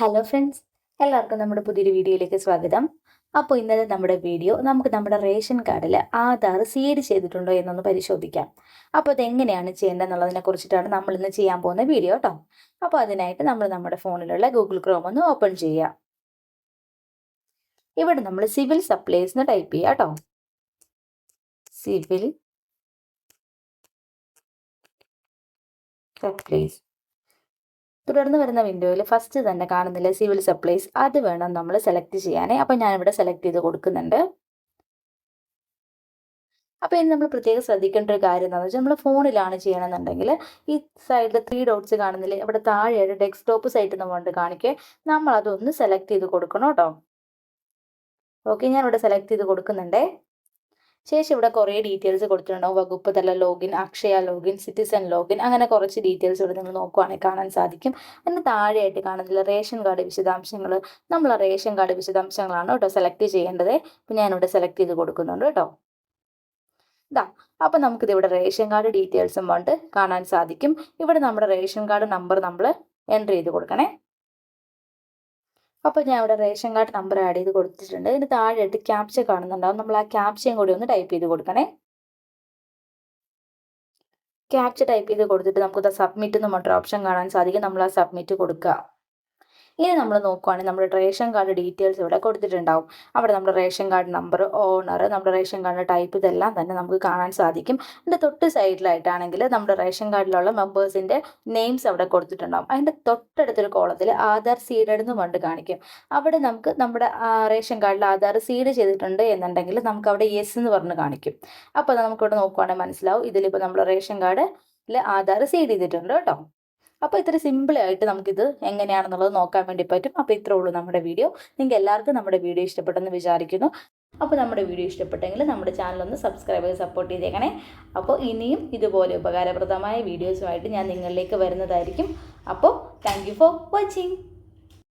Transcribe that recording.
Hello friends എല്ലാവർക്കും നമ്മുടെ പുതിയൊരു വീഡിയോയിലേക്ക് സ്വാഗതം. അപ്പോൾ ഇന്നത്തെ നമ്മുടെ വീഡിയോ നമുക്ക് നമ്മുടെ റേഷൻ കാർഡിൽ ആധാർ സീഡ് ചെയ്തിട്ടുണ്ടോ എന്നൊന്ന് പരിശോധിക്കാം. അപ്പോൾ അതെങ്ങനെയാണ് ചെയ്യേണ്ടതെന്നുള്ളതിനെ കുറിച്ചിട്ടാണ് നമ്മൾ ഇന്ന് ചെയ്യാൻ പോകുന്ന വീഡിയോ കേട്ടോ. അപ്പോൾ അതിനായിട്ട് നമ്മൾ നമ്മുടെ ഫോണിലുള്ള ഗൂഗിൾ ക്രോം ഒന്ന് ഓപ്പൺ ചെയ്യാം. ഇവിടെ നമ്മൾ സിവിൽ സപ്ലൈസ് എന്ന് ടൈപ്പ് ചെയ്യാം കേട്ടോ. സിവിൽ സപ്ലൈസ് തുടർന്ന് വരുന്ന വിൻഡോയിൽ ഫസ്റ്റ് തന്നെ കാണുന്നില്ല സിവിൽ സപ്ലൈസ് അത് വേണം നമ്മൾ സെലക്ട് ചെയ്യാനേ. അപ്പം ഞാനിവിടെ സെലക്ട് ചെയ്ത് കൊടുക്കുന്നുണ്ട്. അപ്പോൾ ഇനി നമ്മൾ പ്രത്യേകം ശ്രദ്ധിക്കേണ്ട ഒരു കാര്യം എന്താണെന്ന് വെച്ചാൽ നമ്മൾ ഫോണിലാണ് ചെയ്യണമെന്നുണ്ടെങ്കിൽ ഈ സൈഡിൽ ത്രീ ഡോട്ട്സ് കാണുന്നില്ലേ? ഇവിടെ താഴെയായിട്ട് ഡെസ്ക്ടോപ്പ് സൈറ്റ് എന്ന് പറഞ്ഞിട്ട് കാണിക്കുക നമ്മൾ അതൊന്ന് സെലക്ട് ചെയ്ത് കൊടുക്കണം കേട്ടോ. ഓക്കെ ഞാനിവിടെ സെലക്ട് ചെയ്ത് കൊടുക്കുന്നുണ്ടേ. ശേഷം ഇവിടെ കുറേ ഡീറ്റെയിൽസ് കൊടുത്തിട്ടുണ്ടാവും. വകുപ്പ് തല login Akshaya login citizen login അങ്ങനെ കുറച്ച് ഡീറ്റെയിൽസ് ഇവിടെ നിങ്ങൾ നോക്കുവാണെങ്കിൽ കാണാൻ സാധിക്കും. അതിന് താഴെയായിട്ട് കാണുന്നില്ല റേഷൻ കാർഡ് വിശദാംശങ്ങൾ. നമ്മൾ റേഷൻ കാർഡ് വിശദാംശങ്ങളാണ് കേട്ടോ സെലക്ട് ചെയ്യേണ്ടത്. അപ്പം ഞാനിവിടെ സെലക്ട് ചെയ്ത് കൊടുക്കുന്നുണ്ട് കേട്ടോ. ഇതാ അപ്പം നമുക്കിത് ഇവിടെ റേഷൻ കാർഡ് ഡീറ്റെയിൽസും കൊണ്ട് കാണാൻ സാധിക്കും. ഇവിടെ നമ്മുടെ റേഷൻ കാർഡ് നമ്പർ നമ്മൾ എന്റർ ചെയ്ത് കൊടുക്കണേ. അപ്പോൾ ഞാൻ ഇവിടെ റേഷൻ കാർഡ് നമ്പർ ആഡ് ചെയ്ത് കൊടുത്തിട്ടുണ്ട്. ഇതിന് താഴെയായിട്ട് ക്യാപ്ച കാണുന്നുണ്ടാവും നമ്മൾ ആ ക്യാപ്ചയും കൂടി ഒന്ന് ടൈപ്പ് ചെയ്ത് കൊടുക്കണേ. ക്യാപ്ച ടൈപ്പ് ചെയ്ത് കൊടുത്തിട്ട് നമുക്ക് സബ്മിറ്റ് എന്ന് മറ്റൊരു ഓപ്ഷൻ കാണാൻ സാധിക്കും. നമ്മൾ ആ സബ്മിറ്റ് കൊടുക്കുക. ഇനി നമ്മൾ നോക്കുവാണെങ്കിൽ നമ്മുടെ റേഷൻ കാർഡ് ഡീറ്റെയിൽസ് ഇവിടെ കൊടുത്തിട്ടുണ്ടാവും. അവിടെ നമ്മുടെ റേഷൻ കാർഡ് നമ്പർ ഓണർ നമ്മുടെ റേഷൻ കാർഡ് ടൈപ്പ് ഇതെല്ലാം തന്നെ നമുക്ക് കാണാൻ സാധിക്കും. അതിന്റെ തൊട്ട് സൈഡിലായിട്ടാണെങ്കിൽ നമ്മുടെ റേഷൻ കാർഡിലുള്ള മെമ്പേഴ്സിന്റെ നെയിംസ് അവിടെ കൊടുത്തിട്ടുണ്ടാവും. അതിന്റെ തൊട്ടടുത്തൊരു കോളത്തിൽ ആധാർ സീഡഡ് എന്ന് പണ്ട് കാണിക്കും. അവിടെ നമുക്ക് നമ്മുടെ റേഷൻ കാർഡിൽ ആധാർ സീഡ് ചെയ്തിട്ടുണ്ട് എന്നുണ്ടെങ്കിൽ നമുക്ക് അവിടെ യെസ് എന്ന് പറഞ്ഞ് കാണിക്കും. അപ്പോൾ നമുക്കിവിടെ നോക്കുവാണെങ്കിൽ മനസ്സിലാവും ഇതിലിപ്പോൾ നമ്മുടെ റേഷൻ കാർഡ് ആധാർ സീഡ് ചെയ്തിട്ടുണ്ട് കേട്ടോ. അപ്പോൾ ഇത്ര സിമ്പിളായിട്ട് നമുക്കിത് എങ്ങനെയാണെന്നുള്ളത് നോക്കാൻ വേണ്ടി പറ്റും. അപ്പോൾ ഇത്രേ ഉള്ളൂ നമ്മുടെ വീഡിയോ. നിങ്ങൾക്ക് എല്ലാവർക്കും നമ്മുടെ വീഡിയോ ഇഷ്ടപ്പെട്ടെന്ന് വിചാരിക്കുന്നു. അപ്പോൾ നമ്മുടെ വീഡിയോ ഇഷ്ടപ്പെട്ടെങ്കിൽ നമ്മുടെ ചാനൽ ഒന്ന് സബ്സ്ക്രൈബ് ചെയ്ത് സപ്പോർട്ട് ചെയ്തേക്കണേ. അപ്പോൾ ഇനിയും ഇതുപോലെ ഉപകാരപ്രദമായ വീഡിയോസുമായിട്ട് ഞാൻ നിങ്ങളിലേക്ക് വരുന്നതായിരിക്കും. അപ്പോൾ താങ്ക് ഫോർ വാച്ചിങ്